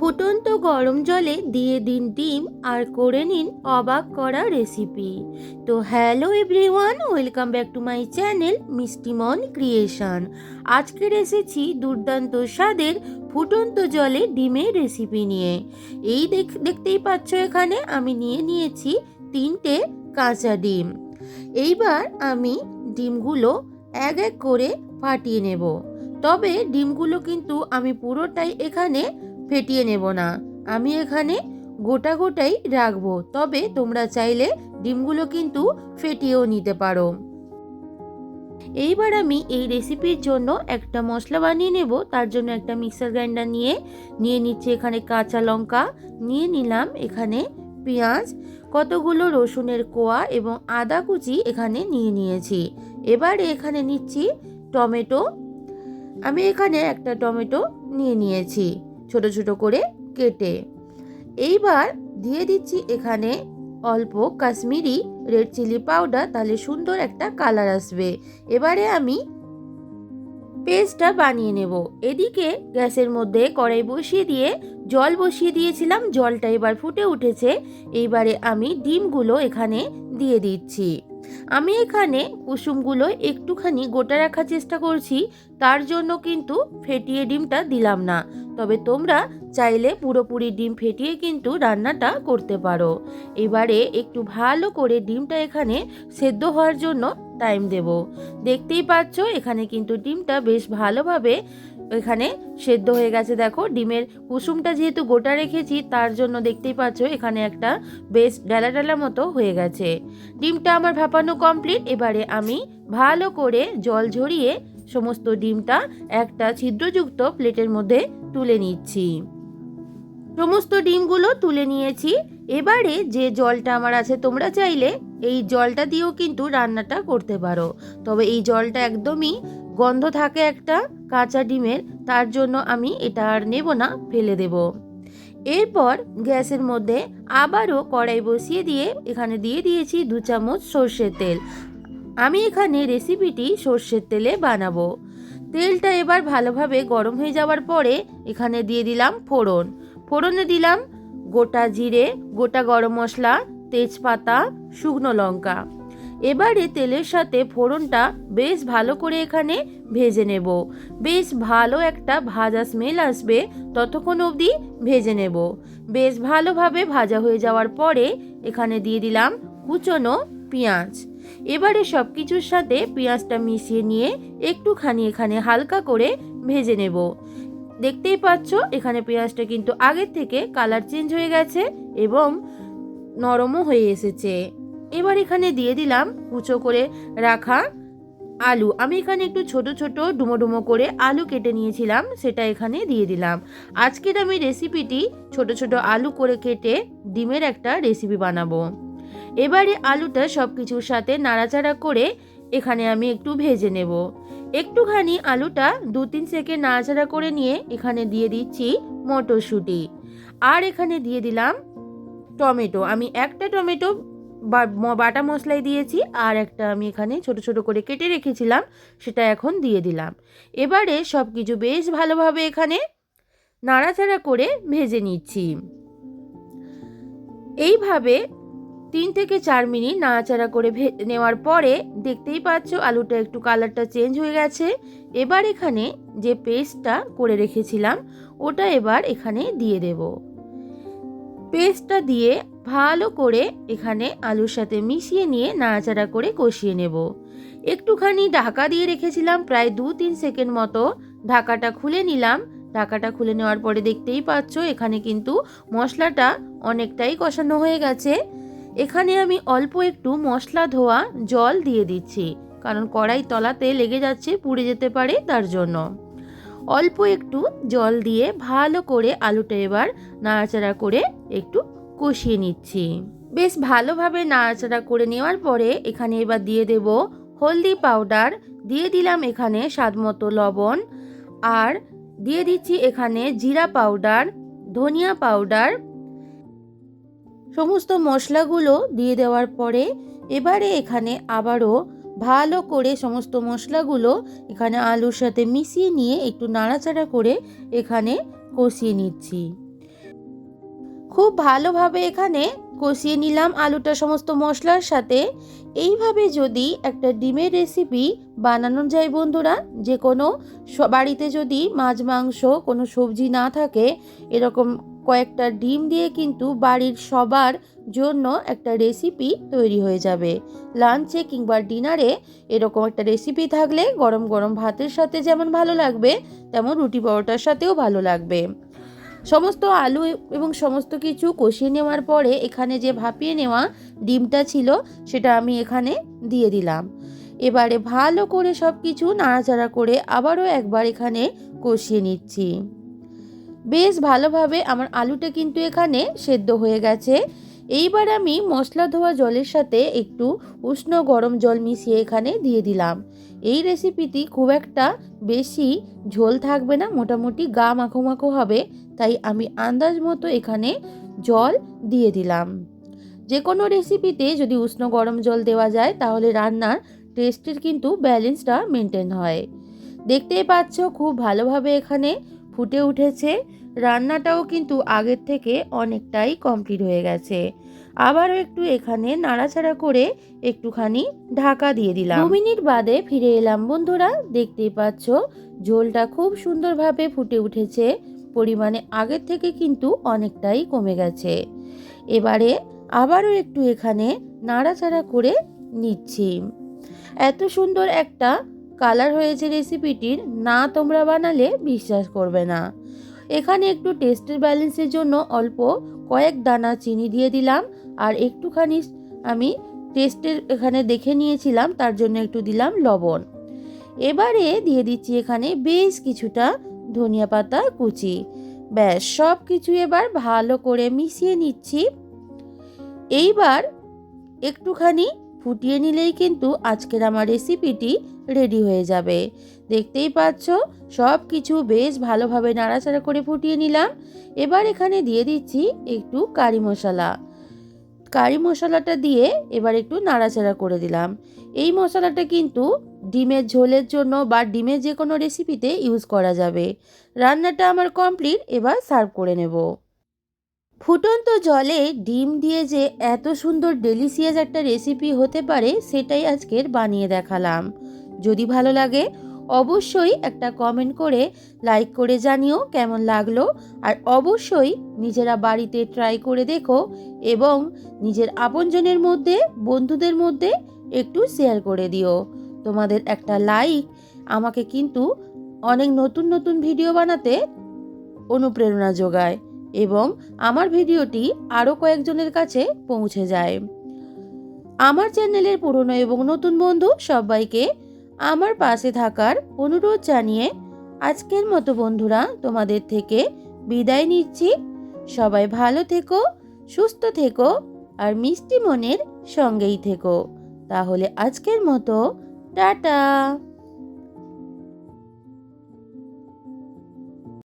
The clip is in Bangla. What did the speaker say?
ফুটন্ত গরম জলে দিয়ে দিন ডিম আর করে নিন অবাক করা রেসিপি তো hello everyone welcome back to my channel Mishtimon creation আজকের এসেছি দুর্দান্ত স্বাদের ফুটন্ত জলে ডিমের রেসিপি নিয়ে। এই দেখ দেখতেই পাচ্ছ এখানে আমি নিয়ে নিয়েছি তিনটে কাঁচা ডিম। এইবার আমি ডিমগুলো এক এক করে ফাটিয়ে নেব। তবে ডিমগুলো কিন্তু আমি পুরোটাই এখানে ফেটিয়ে নেব না। আমি এখানে গোটা গোটাই রাখব, তবে তোমরা চাইলে ডিমগুলো কিন্তু ফেটিয়েও নিতে পারো। এইবার আমি এই রেসিপির জন্য একটা মশলা বানিয়ে নেব। তার জন্য একটা মিক্সার গ্রাইন্ডার নিয়ে নিয়ে নিচ্ছি এখানে কাঁচা লঙ্কা। নিয়ে নিলাম এখানে পেঁয়াজ, কতগুলো রসুনের কোয়া এবং আদা কুচি এখানে নিয়ে নিয়েছি। এবারে এখানে নিচ্ছি টমেটো। আমি এখানে একটা টমেটো নিয়ে নিয়েছি। ছোট ছোট করে কেটে। এইবার দিয়ে দিচ্ছি এখানে অল্প কাশ্মীরি রেড চিলি পাউডার, তাহলে সুন্দর একটা কালার আসবে। এবারে আমি পেস্টটা বানিয়ে নেব। এদিকে গ্যাসের মধ্যে কড়াই বসিয়ে দিয়ে জল বসিয়ে দিয়েছিলাম, জলটা এবার ফুটে উঠেছে। এইবারে আমি ডিমগুলো এখানে দিয়ে দিচ্ছি। আমি এখানে কুসুমগুলো একটুখানি গোটা রাখার চেষ্টা করছি, তার জন্য কিন্তু ফেটিয়ে ডিমটা দিলাম না। তবে তোমরা চাইলে পুরোপুরি ডিম ফেটিয়ে কিন্তু রান্নাটা করতে পারো। এবারে একটু ভালো করে ডিমটা এখানে সেদ্ধ হওয়ার জন্য টাইম দেব। দেখতেই পাচ্ছ, এখানে কিন্তু ডিমটা বেশ ভালোভাবে এখানে সেদ্ধ হয়ে গেছে, দেখো। ডিমের কুসুমটা যেহেতু গোটা রেখেছি, তার জন্য দেখতেই পাচ্ছ এখানে একটা বেশ ডালা ডালা মতো হয়ে গেছে। ডিমটা আমার ভাপানো কমপ্লিট এবারে আমি ভালো করে জল ঝরিয়ে সমস্ত ডিমটা একটা ছিদ্রযুক্ত প্লেটের মধ্যে তুলে নিচ্ছি। সমস্ত ডিমগুলো তুলে নিয়েছি। এবারে যে জলটা আমার আছে, তোমরা চাইলে এই জলটা দিয়েও কিন্তু রান্নাটা করতে পারো। তবে এই জলটা একদমই গন্ধ থাকে একটা কাঁচা ডিমের, তার জন্য আমি এটা আর নেব না, ফেলে দেব। এরপর গ্যাসের মধ্যে আবারও কড়াই বসিয়ে দিয়ে এখানে দিয়ে দিয়েছি দু চামচ সর্ষের তেল। আমি এখানে রেসিপিটি সর্ষের তেলে বানাবো। তেলটা এবার ভালোভাবে গরম হয়ে যাওয়ার পরে এখানে দিয়ে দিলাম ফোড়ন। ফোড়নে দিলাম গোটা জিরে, গোটা গরম মশলা, তেজপাতা, শুকনো লঙ্কা। এবারে তেলের সাথে ফোড়নটা বেশ ভালো করে এখানে ভেজে নেব। বেশ ভালো একটা ভাজা স্মেল আসবে ততক্ষণ অবধি ভেজে নেব। বেশ ভালোভাবে ভাজা হয়ে যাওয়ার পরে এখানে দিয়ে দিলাম কুচনো পেঁয়াজ। এবারে সব কিছুর সাথে পেঁয়াজটা মিশিয়ে নিয়ে একটুখানি এখানে হালকা করে ভেজে নেব। দেখতেই পাচ্ছ, এখানে পেঁয়াজটা কিন্তু আগের থেকে কালার চেঞ্জ হয়ে গেছে এবং নরমও হয়ে এসেছে। এবার এখানে দিয়ে দিলাম কুচো করে রাখা আলু। আমি এখানে একটু ছোট ছোট ডুমো ডুমো করে আলু কেটে নিয়েছিলাম, সেটা এখানে দিয়ে দিলাম। আজকের আমি রেসিপিটি ছোট ছোট আলু করে কেটে ডিমের একটা রেসিপি বানাবো। এবারে আলুটা সব কিছুর সাথে নাড়াচাড়া করে এখানে আমি একটু ভেজে নেব। একটুখানি আলুটা দু তিন সেকেন্ড নাড়াচাড়া করে নিয়ে এখানে দিয়ে দিচ্ছি মটরশুঁটি। আর এখানে দিয়ে দিলাম টমেটো। আমি একটা টমেটো বাটা মশলাই দিয়েছি আর একটা আমি এখানে ছোট ছোট করে কেটে রেখেছিলাম, সেটা এখন দিয়ে দিলাম। এবারে সব কিছু বেশ ভালোভাবে এখানে নাড়াচাড়া করে ভেজে নিচ্ছি। এইভাবে তিন থেকে চার মিনিট নাড়াচাড়া করে নেওয়ার পরে দেখতেই পাচ্ছ আলুটা একটু কালারটা চেঞ্জ হয়ে গেছে। এবার এখানে যে পেস্টটা করে রেখেছিলাম, ওটা এবার এখানে দিয়ে দেব। পেস্টটা দিয়ে ভালো করে এখানে আলুর সাথে মিশিয়ে নিয়ে নাড়াচাড়া করে কষিয়ে নেব। একটুখানি ঢাকা দিয়ে রেখেছিলাম, প্রায় দু তিন সেকেন্ড মতো। ঢাকাটা খুলে নিলাম। ঢাকাটা খুলে নেওয়ার পরে দেখতেই পাচ্ছ, এখানে কিন্তু মশলাটা অনেকটাই কষানো হয়ে গেছে। এখানে আমি অল্প একটু মশলা ধোয়া জল দিয়ে দিচ্ছি, কারণ কড়াই তলাতে লেগে যাচ্ছে, পুড়ে যেতে পারে তার জন্য। অল্প একটু জল দিয়ে ভালো করে আলুটা এবার নাড়াচাড়া করে একটু কষিয়ে নিচ্ছি। বেশ ভালোভাবে নাড়াচাড়া করে নেওয়ার পরে এখানে এবার দিয়ে দেব হলদি পাউডার, দিয়ে দিলাম এখানে স্বাদমতো লবণ, আর দিয়ে দিচ্ছি এখানে জিরা পাউডার, ধনিয়া পাউডার। সমস্ত মশলাগুলো দিয়ে দেওয়ার পরে এবারে এখানে আবারও ভালো করে সমস্ত মশলাগুলো এখানে আলুর সাথে মিশিয়ে নিয়ে একটু নাড়াচাড়া করে এখানে কষিয়ে নিচ্ছি। খুব ভালোভাবে এখানে কষিয়ে নিলাম আলুটা সমস্ত মশলার সাথে। এইভাবে যদি একটা ডিমের রেসিপি বানানো যায় বন্ধুরা, যে কোনো বাড়িতে যদি মাছ, মাংস কোনো সবজি না থাকে, এরকম কয়েকটা ডিম দিয়ে কিন্তু বাড়ির সবার জন্য একটা রেসিপি তৈরি হয়ে যাবে। লাঞ্চে কিংবা ডিনারে এরকম একটা রেসিপি থাকলে গরম গরম ভাতের সাথে যেমন ভালো লাগবে, তেমন রুটি পরোটার সাথেও ভালো লাগবে। সমস্ত আলু এবং সমস্ত কিছু কষিয়ে নেওয়ার পরে এখানে যে ভাপিয়ে নেওয়া ডিমটা ছিল, সেটা আমি এখানে দিয়ে দিলাম। এবারে ভালো করে সব কিছু নাড়াচাড়া করে আবারও একবার এখানে কষিয়ে নিচ্ছি। বেশ ভালোভাবে আমার আলুটা কিন্তু এখানে সেদ্ধ হয়ে গেছে। এইবার আমি মশলা ধোয়া জলের সাথে একটু উষ্ণ গরম জল মিশিয়ে এখানে দিয়ে দিলাম। এই রেসিপিটি খুব একটা বেশি ঝোল থাকবে না, মোটামুটি গা মাখো মাখো হবে, তাই আমি আন্দাজ মতো এখানে জল দিয়ে দিলাম। যে কোনো রেসিপিতে যদি উষ্ণ গরম জল দেওয়া যায়, তাহলে রান্নার টেস্টের কিন্তু ব্যালেন্সটা মেনটেন হয়। দেখতেই পাচ্ছ খুব ভালোভাবে এখানে ফুটে উঠেছে। রান্নাটাও কিন্তু আগের থেকে অনেকটাই কমপ্লিট হয়ে গেছে। আবারও একটু এখানে নাড়াচাড়া করে একটুখানি ঢাকা দিয়ে দিলাম। দু মিনিট বাদে ফিরে এলাম বন্ধুরা, দেখতেই পাচ্ছ ঝোলটা খুব সুন্দরভাবে ফুটে উঠেছে, পরিমাণে আগের থেকে কিন্তু অনেকটাই কমে গেছে। এবারে আবারও একটু এখানে নাড়াচাড়া করে নিচ্ছি। এত সুন্দর একটা কালার হয়েছে রেসিপিটির, না তোমরা বানালে বিশ্বাস করবে না। এখানে একটু টেস্টের ব্যালেন্সের জন্য অল্প কয়েক দানা চিনি দিয়ে দিলাম আর একটুখানি আমি টেস্টের এখানে দেখে নিয়েছিলাম, তার জন্য একটু দিলাম লবণ। এবারে দিয়ে দিচ্ছি এখানে বেশ কিছুটা ধনিয়া পাতা কুচি। ব্যাস সব কিছু এবার ভালো করে মিশিয়ে নিচ্ছি। এইবার একটুখানি ফুটিয়ে নিলেই কিন্তু আজকের আমার রেসিপিটি রেডি হয়ে যাবে। দেখতেই পাচ্ছ সব কিছু বেশ ভালোভাবে নাড়াচাড়া করে ফুটিয়ে নিলাম। এবার এখানে দিয়ে দিচ্ছি একটু কারি মশলা। কারি মশলাটা দিয়ে এবার একটু নাড়াচাড়া করে দিলাম। এই মশলাটা কিন্তু ডিমের ঝোলের জন্য বা ডিমের যে কোনো রেসিপিতে ইউজ করা যাবে। রান্নাটা আমার কমপ্লিট এবার সার্ভ করে নেব। ফুটন্ত জলে ডিম দিয়ে যে এত সুন্দর ডেলিসিয়াস একটা রেসিপি হতে পারে, সেটাই আজকের বানিয়ে দেখালাম। যদি ভালো লাগে অবশ্যই একটা কমেন্ট করে লাইক করে জানিও কেমন লাগল। আর অবশ্যই নিজেরা বাড়িতে ট্রাই করে দেখো এবং নিজের আপনজনের মধ্যে, বন্ধুদের মধ্যে একটু শেয়ার করে দিও। তোমাদের একটা লাইক আমাকে কিন্তু অনেক নতুন নতুন ভিডিও বানাতে অনুপ্রেরণা যোগায় এবং আমার ভিডিওটি আরও কয়েকজনের কাছে পৌঁছে যায়। আমার চ্যানেলের পুরনো এবং নতুন বন্ধু সবাইকে আমার পাশে থাকার অনুরোধ জানিয়ে আজকের মতো বন্ধুরা তোমাদের থেকে বিদায় নিচ্ছি। সবাই ভালো থেকো, সুস্থ থেকো আর মিষ্টি মনের সঙ্গেই থেকো। তাহলে আজকের মতো, টাটা।